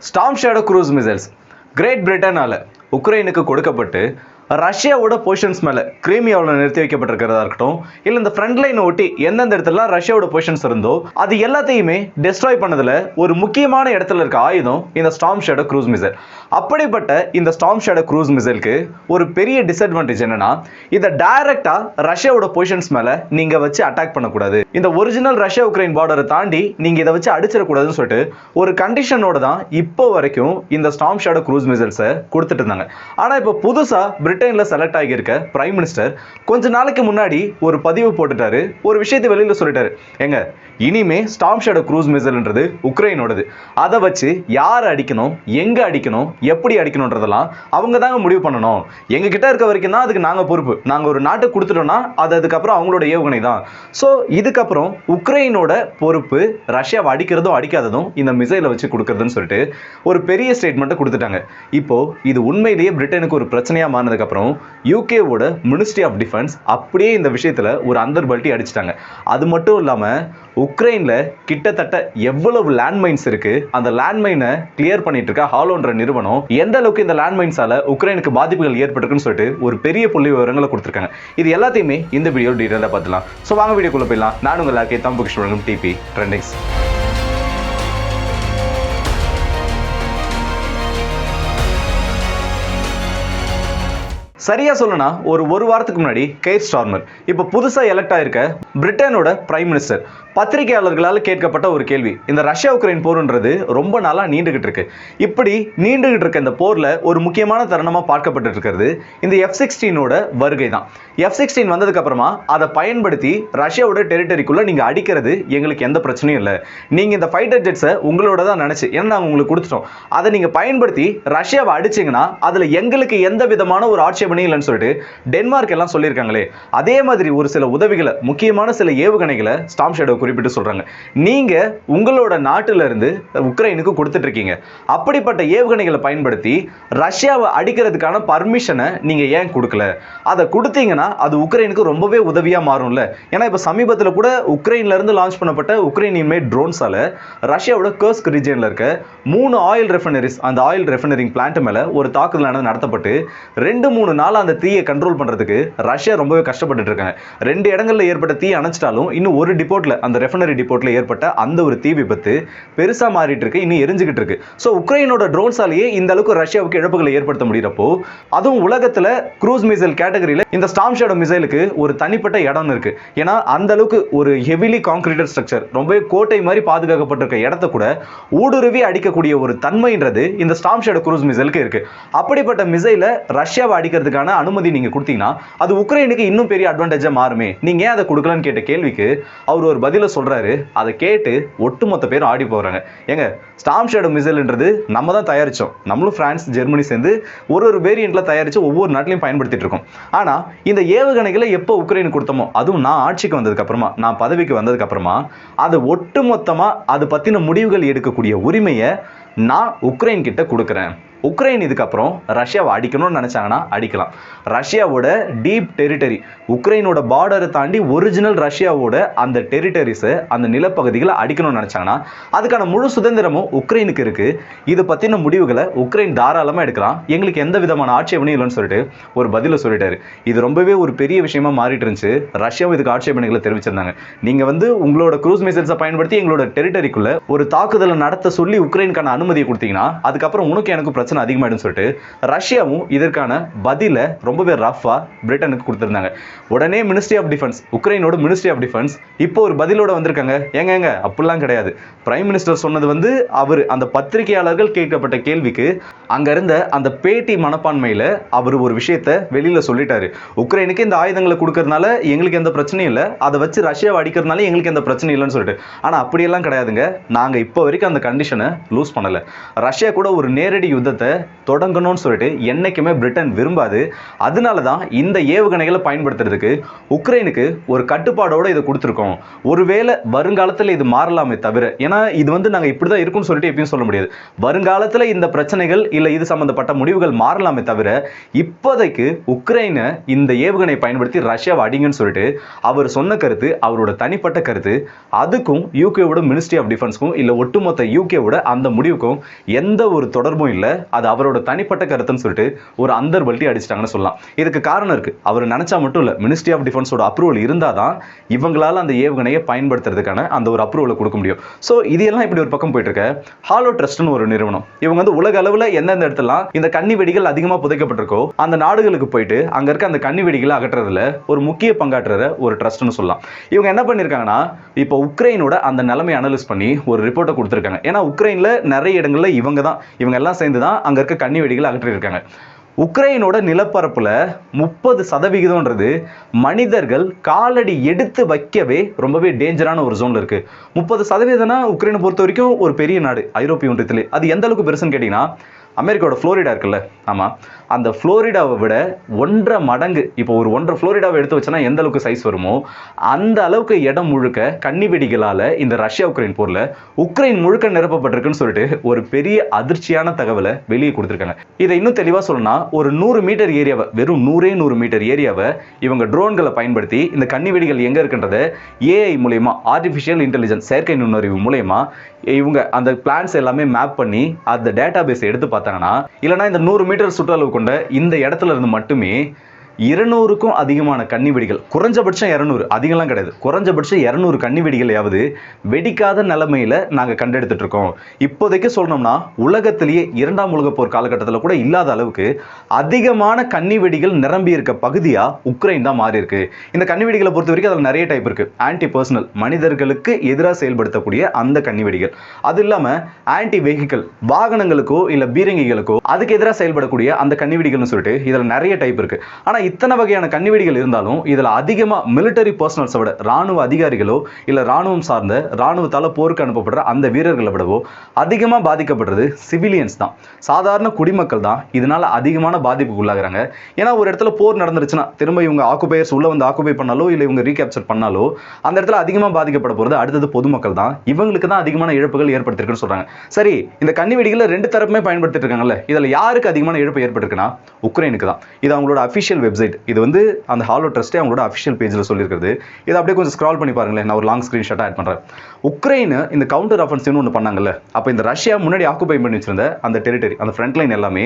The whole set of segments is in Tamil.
Storm Shadow cruise missiles Great பிரிட்டனால உக்ரைனுக்கு கொடுக்கப்பட்டு ரஷ்யாவோட பொசிஷன்ஸ் மேலே கிரீமியாவில் நிறுத்தி வைக்கப்பட்டிருக்கிறதா இருக்கட்டும் இல்லை இந்த ஃப்ரண்ட் லைனை ஒட்டி எந்தெந்த இடத்துல ரஷ்யாவோட பொசிஷன்ஸ் இருந்தோ அது எல்லாத்தையுமே டெஸ்ட்ராய் பண்ணதில் ஒரு முக்கியமான இடத்துல இருக்க ஆயுதம் இந்த ஸ்டாம் ஷேடோ க்ரூஸ் மிசைல் அப்படிப்பட்ட இந்த ஸ்டாம் ஷேடோ க்ரூஸ் மிசைலுக்கு ஒரு பெரிய டிஸ்அட்வான்டேஜ் என்னன்னா இதை டைரக்டா ரஷ்யாவோட பொசிஷன்ஸ் மேலே நீங்க வச்சு அட்டாக் பண்ணக்கூடாது. இந்த ஒரிஜினல் ரஷ்யா உக்ரைன் பார்டரை தாண்டி நீங்க இதை வச்சு அடிச்சிடக்கூடாதுன்னு சொல்லிட்டு ஒரு கண்டிஷனோட தான் இப்போ வரைக்கும் இந்த ஸ்டாம் ஷேடோ க்ரூஸ் மிசைல்ஸை கொடுத்துட்டு இருந்தாங்க. ஆனால் இப்போ புதுசாக பிரிட்டனில் செலக்ட் ஆகியிருக்க பிரைம் மினிஸ்டர் கொஞ்ச நாளைக்கு முன்னாடி ஒரு பதிவு போட்டுட்டாரு. ஒரு விஷயத்தை வெளியில் சொல்லிட்டாரு. எங்க இனிமே ஸ்டாம் ஷேடோ க்ரூஸ் மிசைல்ன்றது உக்ரைனோடது. அதை வச்சு யார் அடிக்கணும் எங்கே அடிக்கணும் எப்படி அடிக்கணுன்றதெல்லாம் அவங்க தாங்க முடிவு பண்ணணும். எங்ககிட்ட இருக்க வரைக்கும் தான் அதுக்கு நாங்கள் பொறுப்பு. நாங்கள் ஒரு நாட்டுக்கு கொடுத்துட்டோம்னா அது அதுக்கப்புறம் அவங்களோட ஏவுகணை தான். ஸோ இதுக்கப்புறம் உக்ரைனோட பொறுப்பு ரஷ்யாவை அடிக்கிறதும் அடிக்காததும் இந்த மிசைலை வச்சு கொடுக்கறதுன்னு சொல்லிட்டு ஒரு பெரிய ஸ்டேட்மெண்ட்டை கொடுத்துட்டாங்க. இப்போ இது உண்மையிலேயே பிரிட்டனுக்கு ஒரு பிரச்சனையாக மாறினதுக்கப்புறம் யூகேவோட மினிஸ்ட்ரி ஆஃப் டிஃபென்ஸ் அப்படியே இந்த விஷயத்தில் ஒரு அந்தர்பல்ட்டி அடிச்சிட்டாங்க. அது மட்டும் இல்லாமல் உக்ரைனில் கிட்டத்தட்ட எவ்வளவு லேண்ட்மைன்ஸ் இருக்கு? அந்த லேண்ட்மைனை கிளியர் பண்ணிட்டு இருக்க ஹாலோன்ற நிறுவனம். எந்த அளவுக்கு இந்த லேண்ட்மைன்ஸால உக்ரைனுக்கு பாதிப்புகள் ஏற்பட்டிருக்குன்னு சொல்லிட்டு ஒரு பெரிய புள்ளி விவரங்களை கொடுத்துருக்காங்க. இது எல்லாத்தையுமே இந்த வீடியோ டீட்டெயிலாக பார்த்துலாம் ஸோ வாங்க வீடியோக்குள்ளே போயிடலாம். நான் உங்கள் எல்லாருக்கே தம்பு கிருஷ்ணன் டிபி ட்ரெண்டிங்ஸ் சரியா சொல்லணும்னா ஒரு ஒரு வாரத்துக்கு முன்னாடி கேட் ஸ்டார்மர் இப்போ புதுசாக எலெக்ட் ஆயிருக்க பிரிட்டனோட பிரைம் மினிஸ்டர் பத்திரிகையாளர்களால் கேட்கப்பட்ட ஒரு கேள்வி. இந்த ரஷ்யா உக்ரைன் போர்ன்றது ரொம்ப நாளாக நீண்டுகிட்டு இருக்கு. இப்படி நீண்டுகிட்டு இருக்க இந்த போரில் ஒரு முக்கியமான தருணமாக பார்க்கப்பட்டு இருக்கிறது இந்த எஃப் சிக்ஸ்டீனோட வருகை தான். எஃப் சிக்ஸ்டீன் வந்ததுக்கப்புறமா அதை பயன்படுத்தி ரஷ்யாவோட டெரிட்டரிக்குள்ளே நீங்கள் அடிக்கிறது எங்களுக்கு எந்த பிரச்சனையும் இல்லை. நீங்கள் இந்த ஃபைட்டர் ஜெட்ஸை உங்களோட தான் நினச்சி ஏன்னா நாங்கள் உங்களுக்கு கொடுத்துட்டோம். அதை நீங்கள் பயன்படுத்தி ரஷ்யாவை அடிச்சீங்கன்னா அதில் எங்களுக்கு எந்த விதமான ஒரு ஆட்சேபனையும் இல்லைன்னு சொல்லிட்டு டென்மார்க் எல்லாம் சொல்லியிருக்காங்களே. அதே மாதிரி ஒரு சில உதவிகளை முக்கியமான சில ஏவுகணைகளை ஸ்டாம் ஷேடோ குறிப்பிட்டு சொல்றாங்க. நீங்க உங்களோட நாட்டிலிருந்து உக்ரைனுக்கு கொடுத்துட்ருக்கீங்க. அப்படிப்பட்ட ஏவுகணைகளை பயன்படுத்தி ரஷ்யாவை அடிக்கிறதுக்கான பர்மிஷனை நீங்கள் ஏன் கொடுக்கல? அதை கொடுத்தீங்கன்னா அது உக்ரைனுக்கு ரொம்பவே உதவியாக மாறும்ல. ஏன்னா இப்போ சமீபத்தில் கூட உக்ரைன்லேருந்து லான்ச் பண்ணப்பட்ட உக்ரைனியன் மேட் ட்ரோன்ஸால் ரஷ்யாவோட கர்ஸ்க் ரீஜனில் இருக்க மூணு ஆயில் ரெஃபனரிஸ் அந்த ஆயில் ரெஃபனரிங் பிளான்ட் மேலே ஒரு தாக்குதலானது நடத்தப்பட்டு ரெண்டு மூணு நாள் அந்த தீயை கண்ட்ரோல் பண்ணுறதுக்கு ரஷ்யா ரொம்பவே கஷ்டப்பட்டு இருக்காங்க ரெண்டு இடங்களில் ஏற்பட்ட தீ அணைச்சிட்டாலும் இன்னும் ஒரு டிபோட்டில் அந்த ரெஃபனரி டிப்போட்ல ஏற்பட்ட அந்த ஒரு தீ விபத்து பெருசா மாறிட்டு இருக்கு இன்னும் எரிஞ்சுக்கிட்டு இருக்கு. ஸோ உக்ரைனோட ட்ரோன்ஸாலேயே இந்த அளவுக்கு ரஷ்யாவுக்கு இழப்புகளை ஏற்படுத்த முடியிறப்போ அதுவும் உலகத்துல க்ரூஸ் மிசைல் கேட்டகரியில இந்த ஸ்டாம் ஷேடோ மிசைலுக்கு ஒரு தனிப்பட்ட இடம் இருக்கு. ஏன்னா அந்த அளவுக்கு ஒரு ஹெவிலி காங்கிரீட்டட் ஸ்ட்ரக்சர் ரொம்பவே கோட்டை மாதிரி பாதுகாக்கப்பட்டிருக்க இடத்த கூட ஊடுருவி அடிக்கக்கூடிய ஒரு தன்மைன்றது இந்த ஸ்டாம் ஷேடோ க்ரூஸ் மிசைலுக்கு இருக்கு. அப்படிப்பட்ட மிசைல ரஷ்யாவை அடிக்கிறதுக்கான அனுமதி நீங்க கொடுத்தீங்கன்னா அது உக்ரைனுக்கு இன்னும் பெரிய அட்வான்டேஜா மாறுமே. நீங்க ஏன் அதை கொடுக்கலன்னு கேட்ட கேள்விக்கு அவர் ஒரு பதில் சொல்றாரு. அதை கேட்டு ஒட்டுமொத்த பேரும் ஆடி போறாங்க. ஏங்க ஸ்டாம் ஷேடோ மிசைல்ன்றது நம்ம தான் தயாரிச்சோம். நம்மளும் பிரான்ஸ் ஜெர்மனி சேர்ந்து ஒரு ஒரு வேரியண்ட்ல தயாரிச்சு ஒவ்வொரு நாட்டிலையும் பயன்படுத்திட்டு இருக்கோம். ஆனா இந்த ஏவுகணைகளை எப்போ உக்ரைனுக்கு கொடுத்தோமோ அதுவும் நான் ஆட்சிக்கு வந்ததுக்கு அப்புறமா நான் பதவிக்கு வந்ததுக்கு அப்புறமா அது ஒட்டுமொத்தமா அது பத்தின முடிவுகள் எடுக்கக்கூடிய உரிமையை நான் உக்ரைன் கிட்ட கொடுக்குறேன். உக்ரைன் இதுக்கப்புறம் ரஷ்யாவை அடிக்கணும்னு நினச்சாங்கன்னா அடிக்கலாம். ரஷ்யாவோட டீப் டெரிட்டரி உக்ரைனோட பார்டரை தாண்டி ஒரிஜினல் ரஷ்யாவோட அந்த டெரிட்டரிஸை அந்த நிலப்பகுதிகளை அடிக்கணும்னு நினச்சாங்கன்னா அதுக்கான முழு சுதந்திரமும் உக்ரைனுக்கு இருக்குது இதை பற்றின முடிவுகளை உக்ரைன் தாராளமாக எடுக்கலாம். எங்களுக்கு எந்த விதமான ஆட்சேபனையும் இல்லைன்னு சொல்லிட்டு ஒரு பதிலை சொல்லிட்டாரு. இது ரொம்பவே ஒரு பெரிய விஷயமா மாறிட்டு இருந்துச்சு. ரஷ்யாவும் இதுக்கு ஆட்சேபனைகளை தெரிவிச்சிருந்தாங்க. நீங்கள் வந்து உங்களோட க்ரூஸ் மிசைல்ஸை பயன்படுத்தி எங்களோட டெரிட்டரிக்குள்ள ஒரு தாக்குதலை நடத்த சொல்லி உக்ரைனுக்கான அனுமதியை கொடுத்தீங்கன்னா அதுக்கப்புறம் உனக்கு எனக்கு பிரச்சனை அதிகமாயிடும் சொல்லிட்டு ரஷ்யாவும் இதற்கான பதில ரொம்பவே ரஃபா பிரிட்டனுக்கு கொடுத்திருந்தாங்க. உடனே மினிஸ்ட்ரி ஆஃப் டிஃபென்ஸ் உக்ரைனோட மினிஸ்ட்ரி ஆஃப் டிஃபென்ஸ் இப்போ ஒரு பதிலோட வந்திருக்காங்க. ஏங்க ஏங்க? அப்படிலாம் கிடையாது. பிரைம் மினிஸ்டர் சொன்னது வந்து அவர் அந்த பத்திரிகையாளர்கள் கேட்கப்பட்ட கேள்விக்கு அங்க இருந்த அந்த பேட்டி மனப்பான்மையில அவர் ஒரு விஷயத்த வெளியில சொல்லிட்டாரு. உக்ரைனுக்கு இந்த ஆயுதங்களை கொடுக்கறதுனால எங்களுக்கு எந்த பிரச்சனையும் இல்லை. அதை வச்சு ரஷ்யாவை அடிக்கிறதுனால எங்களுக்கு எந்த பிரச்சனையும் இல்லைன்னு சொல்லிட்டு. ஆனா அப்படியெல்லாம் கிடையாதுங்க. நாங்க இப்போ வரைக்கும் அந்த கண்டிஷனை லூஸ் பண்ணல. ரஷ்யா கூட ஒரு நேரடி யுத்தத்தை யுத்தத்தை தொடங்கணும்னு சொல்லிட்டு என்றைக்குமே பிரிட்டன் விரும்பாது. அதனால தான் இந்த ஏவுகணைகளை பயன்படுத்துறதுக்கு உக்ரைனுக்கு ஒரு கட்டுப்பாடோடு இதை கொடுத்துருக்கோம். ஒருவேளை வருங்காலத்தில் இது மாறலாமே தவிர ஏன்னா இது வந்து நாங்கள் இப்படி தான் இருக்கும்னு சொல்லிட்டு எப்பயும் சொல்ல முடியாது. வருங்காலத்தில் இந்த பிரச்சனைகள் இல்லை இது சம்மந்தப்பட்ட முடிவுகள் மாறலாமே தவிர இப்போதைக்கு உக்ரைனை இந்த ஏவுகணை பயன்படுத்தி ரஷ்யாவை அடிங்கன்னு சொல்லிட்டு அவர் சொன்ன கருத்து அவரோட தனிப்பட்ட கருத்து அதுக்கும் யூகேவோட மினிஸ்ட்ரி ஆஃப் டிஃபென்ஸ்க்கும் இல்லை ஒட்டுமொத்த யூகேவோட அந்த முடிவுக்கும் எந்த ஒரு தொடர்பும் இல்லை. அது அவரோட தனிப்பட்ட கருத்துன்னு சொல்லிட்டு ஒரு அந்தர் வல்ட்டி அடிச்சிட்டாங்கன்னு சொல்லலாம். இதுக்கு காரணம் இருக்கு. அவர் நினைச்சா மட்டும் இல்லை மினிஸ்ட்ரி ஆஃப் டிஃபென்ஸோட அப்ரூவல் இருந்தால் தான் இவங்களால் அந்த ஏவுகணையை பயன்படுத்துறதுக்கான அந்த ஒரு அப்ரூவலை கொடுக்க முடியும். ஸோ இது எல்லாம் இப்படி ஒரு பக்கம் போயிட்டு இருக்க. ஹாலோ ட்ரஸ்ட்னு ஒரு நிறுவனம். இவங்க வந்து உலக அளவில் எந்தெந்த இடத்துலாம் இந்த கன்னி வெடிகள் அதிகமாக புதைக்கப்பட்டிருக்கோ அந்த நாடுகளுக்கு போயிட்டு அங்கே இருக்க அந்த கன்னி வெடிகளை அகற்றுறதுல ஒரு முக்கிய பங்காற்றுற ஒரு ட்ரஸ்ட்னு சொல்லலாம். இவங்க என்ன பண்ணியிருக்காங்கன்னா இப்போ உக்ரைனோட அந்த நிலைமை அனலிஸ் பண்ணி ஒரு ரிப்போர்ட்டை கொடுத்துருக்காங்க. ஏன்னா உக்ரைனில் நிறைய இடங்களில் இவங்க தான் இவங்க எல்லாம் சேர்ந்து தான் அங்க இருக்க கண்ணி வெடிகளை அகற்றியிருக்காங்க உக்ரைனோட நிலப்பரப்புல முப்பது சதவிகிதம்ன்றது மனிதர்கள் காலடி எடுத்து வைக்கவே ரொம்பவே டேஞ்சரான ஒரு ஜோன்ல இருக்கு. முப்பது சதவீதம்னா உக்ரைனை பொறுத்த வரைக்கும் ஒரு பெரிய நாடு ஐரோப்பிய ஒன்றியத்திலே. அது எந்த அளவுக்கு பெருசுன்னு கேட்டிங்கன்னா அமெரிக்காவோட ஃப்ளோரிடா இருக்குல்ல? ஆமாம் அந்த ஃப்ளோரிடாவை விட ஒன்றரை மடங்கு இப்போ ஒரு ஒன்றரை ஃப்ளோரிடாவை எடுத்து வச்சோன்னா எந்த அளவுக்கு சைஸ் வருமோ அந்த அளவுக்கு இடம் முழுக்க கன்னி வெடிகளால் இந்த ரஷ்யா உக்ரைன் போரில் உக்ரைன் முழுக்க நிரப்பப்பட்டிருக்குன்னு சொல்லிட்டு ஒரு பெரிய அதிர்ச்சியான தகவலை வெளியே கொடுத்துருக்காங்க. இதை இன்னும் தெளிவாக சொல்லணும்னா ஒரு நூறு மீட்டர் ஏரியாவை வெறும் நூறே நூறு மீட்டர் ஏரியாவை இவங்க ட்ரோன்களை பயன்படுத்தி இந்த கன்னி வெடிகள் எங்கே இருக்குன்றத ஏஐ மூலயமா ஆர்டிஃபிஷியல் இன்டெலிஜென்ஸ் செயற்கை நுண்ணறிவு மூலயமா இவங்க அந்த பிளான்ஸ் எல்லாமே மேப் பண்ணி அந்த டேட்டா பேஸ் எடுத்து பார்த்தாங்கன்னா இல்லைனா இந்த நூறு மீட்டர் சுற்றளவு கொண்ட இந்த இடத்துல இருந்து மட்டுமே இருநூறுக்கும் அதிகமான கன்னி வெடிகள் குறைஞ்சபட்சம் இரநூறு. அதிகம்லாம் கிடையாது. குறைஞ்சபட்சம் இரநூறு கன்னி வெடிகளையாவது வெடிக்காத நிலைமையில நாங்கள் கண்டெடுத்துட்டு இருக்கோம் இப்போதைக்கு சொல்லணும்னா உலகத்திலேயே இரண்டாம் உலகப் போர் காலகட்டத்தில் கூட இல்லாத அளவுக்கு அதிகமான கன்னி வெடிகள் நிரம்பி இருக்க பகுதியா உக்ரைன் தான் மாறி இருக்கு இந்த கன்னி வெடிகளை பொறுத்த வரைக்கும் அதில் நிறைய டைப் இருக்கு. ஆன்டி பர்சனல் மனிதர்களுக்கு எதிராக செயல்படுத்தக்கூடிய அந்த கன்னி வெடிகள் அது இல்லாம ஆன்டி வெஹிக்கிள் வாகனங்களுக்கோ இல்ல பீரங்கிகளுக்கோ அதுக்கு எதிராக செயல்படக்கூடிய அந்த கன்னி வெடிகள்னு சொல்லிட்டு இதுல நிறைய டைப் இருக்கு. ஆனால் இத்தனை வகையான கண்ணிவெடிகள் இருந்தாலும் இதில் அதிகமாக மிலிட்டரி பர்சனல்ஸை விட ராணுவ அதிகாரிகளோ இல்லை ராணுவம் சார்ந்த ராணுவத்தால் போருக்கு அனுப்பப்படுற அந்த வீரர்களை விடவோ அதிகமாக பாதிக்கப்படுறது சிவிலியன்ஸ் தான். சாதாரண குடிமக்கள் தான் இதனால் அதிகமான பாதிப்புக்கு உள்ளாகிறாங்க. ஏன்னா ஒரு இடத்துல போர் நடந்துருச்சுன்னா திரும்ப இவங்க ஆக்குபையர்ஸ் உள்ள வந்து ஆக்குபை பண்ணாலோ இல்லை இவங்க ரீகேப்சர் பண்ணாலோ அந்த இடத்துல அதிகமாக பாதிக்கப்பட போகிறது அடுத்தது பொதுமக்கள் தான். இவங்களுக்கு தான் அதிகமான இழப்புகள் ஏற்படுத்திருக்குன்னு சொல்றாங்க. சரி இந்த கண்ணிவெடிகளை ரெண்டு தரப்புமே பயன்படுத்திட்டு இருக்காங்கல்ல இதில் யாருக்கு அதிகமான இழப்பு ஏற்பட்டிருக்குன்னா உக்ரைனுக்கு தான். இது அவங்களோட அஃபிஷியல் வெப்சைட் இது வந்து அந்த ஹாலோ ட்ரஸ்ட்டே அவங்களோட அஃபிஷியல் பேஜில் சொல்லியிருக்கிறது இதை அப்படியே கொஞ்சம் ஸ்க்ரால் பண்ணி பாருங்களேன். நான் ஒரு லாங் ஸ்க்ரீன்ஷாட்டாக ஆட் பண்ணுறேன் உக்ரைனு இந்த கவுண்டர் அஃபென்சிவ்னு ஒன்று பண்ணாங்கல்ல. அப்போ இந்த ரஷ்யா முன்னாடி ஆக்குபை பண்ணி வச்சிருந்த அந்த டெரிட்டரி அந்த ஃப்ரண்ட் லைன் எல்லாமே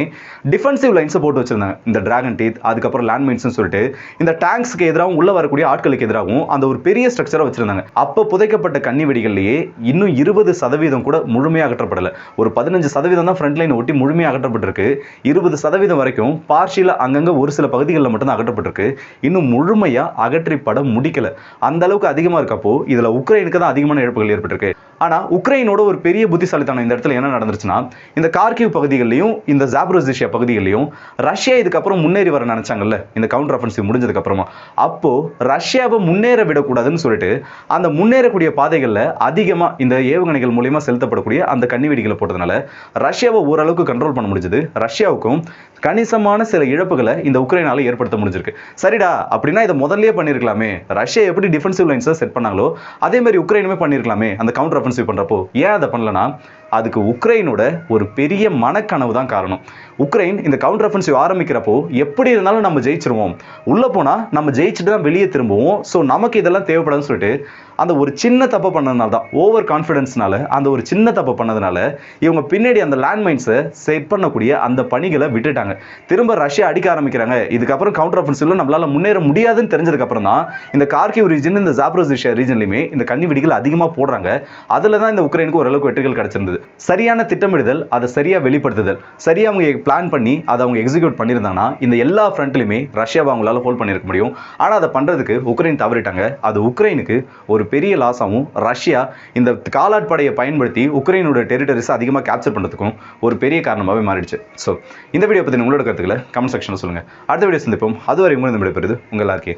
டிஃபென்சிவ் லைன்ஸை போட்டு வச்சிருந்தாங்க. இந்த டிராகன் டீத் அதுக்கப்புறம் லேண்ட் மைன்ஸ்னு சொல்லிட்டு இந்த டேங்க்ஸ்க்கு எதிராகவும் உள்ள வரக்கூடிய ஆட்களுக்கு எதிராகவும் அந்த ஒரு பெரிய ஸ்ட்ரக்சராக வச்சிருந்தாங்க. அப்போ புதைக்கப்பட்ட கன்னி வெடிகள்லேயே இன்னும் இருபது சதவீதம் கூட முழுமையாக அகற்றப்படலை. ஒரு பதினஞ்சு சதவீதம் தான் ஃப்ரண்ட் லைனை ஒட்டி முழுமையாக அகற்றப்பட்டிருக்கு. இருபது சதவீதம் வரைக்கும் பார்ஷியில் அங்கங்கே ஒரு சில பகுதிகளில் மட்டும்தான் அகற்றப்பட்டிருக்கு. இன்னும் முழுமையாக அகற்றிப்பட முடிக்கல. அந்த அளவுக்கு அதிகமாக இருக்கப்போ இதில் உக்ரைனுக்கு தான் அதிகமான இழப்புகள் ஏற்பட்டிருக்கு. ஆனால் உக்ரைனோட ஒரு பெரிய புத்திசாலித்தனம் இந்த இடத்துல என்ன நடந்துருச்சுன்னா இந்த கார்கிவ் பகுதிகளிலையும் இந்த ஜாப்ரோசிஷியா பகுதிகளிலையும் ரஷ்யா இதுக்கப்புறம் முன்னேறி வர நினைச்சாங்கல்ல இந்த கவுண்டர் அஃபென்சிவ் முடிஞ்சதுக்கு அப்புறமா. அப்போ ரஷ்யாவை முன்னேற விடக்கூடாதுன்னு சொல்லிட்டு அந்த முன்னேறக்கூடிய பாதைகளில் அதிகமாக இந்த ஏவுகணைகள் மூலயமா செலுத்தப்படக்கூடிய அந்த கன்னி வெடிகளை போட்டதுனால ரஷ்யாவை ஓரளவுக்கு கண்ட்ரோல் பண்ண முடிஞ்சது. ரஷ்யாவுக்கும் கணிசமான சில இழப்புகளை இந்த உக்ரைனால ஏற்படுத்த முடிஞ்சிருக்கு. சரிடா அப்படின்னா இதை முதல்லயே பண்ணியிருக்கலாமே ரஷ்யா எப்படி டிஃபென்சிவ் லைன்ஸை செட் பண்ணாங்களோ அதே மாதிரி உக்ரைனுமே பண்ணிருக்கலாமே அந்த கவுண்டர் அஃபென்சிவ் பண்ணுறப்போ ஏன் அதை பண்ணலனா அதுக்கு உக்ரைனோட ஒரு பெரிய மனக்கனவு தான் காரணம். உக்ரைன் இந்த கவுண்டர் அஃபென்சிவ் ஆரம்பிக்கிறப்போ எப்படி இருந்தாலும் நம்ம ஜெயிச்சிருவோம். உள்ளே போனால் நம்ம ஜெயிச்சுட்டு தான் வெளியே திரும்புவோம். ஸோ நமக்கு இதெல்லாம் தேவைப்படாதுன்னு சொல்லிட்டு அந்த ஒரு சின்ன தப்பு பண்ணதுனால தான் ஓவர் கான்ஃபிடென்ஸ்னால அந்த ஒரு சின்ன தப்பு பண்ணதுனால இவங்க பின்னாடி அந்த லேண்ட்மைன்ஸை செட் பண்ணக்கூடிய அந்த பணிகளை விட்டுட்டாங்க. திரும்ப ரஷ்யா அடிக்க ஆரம்பிக்கிறாங்க. இதுக்கப்புறம் கவுண்டர் அஃபென்சிவ்ல நம்மளால முன்னேற முடியாதுன்னு தெரிஞ்சதுக்கப்புறம் தான் இந்த கார்கிவ் ரீஜன் இந்த ஜாப்ரோசிஷியா ரீஜன்லையுமே இந்த கண்ணி வெடிகள் அதிகமாக போடுறாங்க. அதில் தான் இந்த உக்ரைனுக்கு ஓரளவுக்கு வெற்றிகள் கிடச்சிருந்தது. சரியான திட்டமிடுதல் அதை சரியாக வெளிப்படுத்துதல் சரியாக அவங்க பிளான் பண்ணி அதை அவங்க எக்ஸிக்யூட் பண்ணியிருந்தாங்கன்னா இந்த எல்லா ஃப்ரண்ட்லையுமே ரஷ்யாவை அவங்களால ஹோல்ட் பண்ணியிருக்க முடியும். ஆனால் அதை பண்ணுறதுக்கு உக்ரைன் தவறிட்டாங்க. அது உக்ரைனுக்கு ஒரு பெரிய லாஸாகவும் ரஷ்யா இந்த காலாட்படையை பயன்படுத்தி உக்ரைனோட டெரிட்டரிஸ் அதிகமாக கேப்சர் பண்ணுறதுக்கும் ஒரு பெரிய காரணமாகவே மாறிடுச்சு. ஸோ இந்த வீடியோ பற்றி உங்களோட கருத்துக்களை கமெண்ட் செக்ஷனில் சொல்லுங்கள் அடுத்த வீடியோ சந்திப்போம். அதுவரை உங்களுக்கு விடைபெறுது உங்கள் எல்லாருக்கே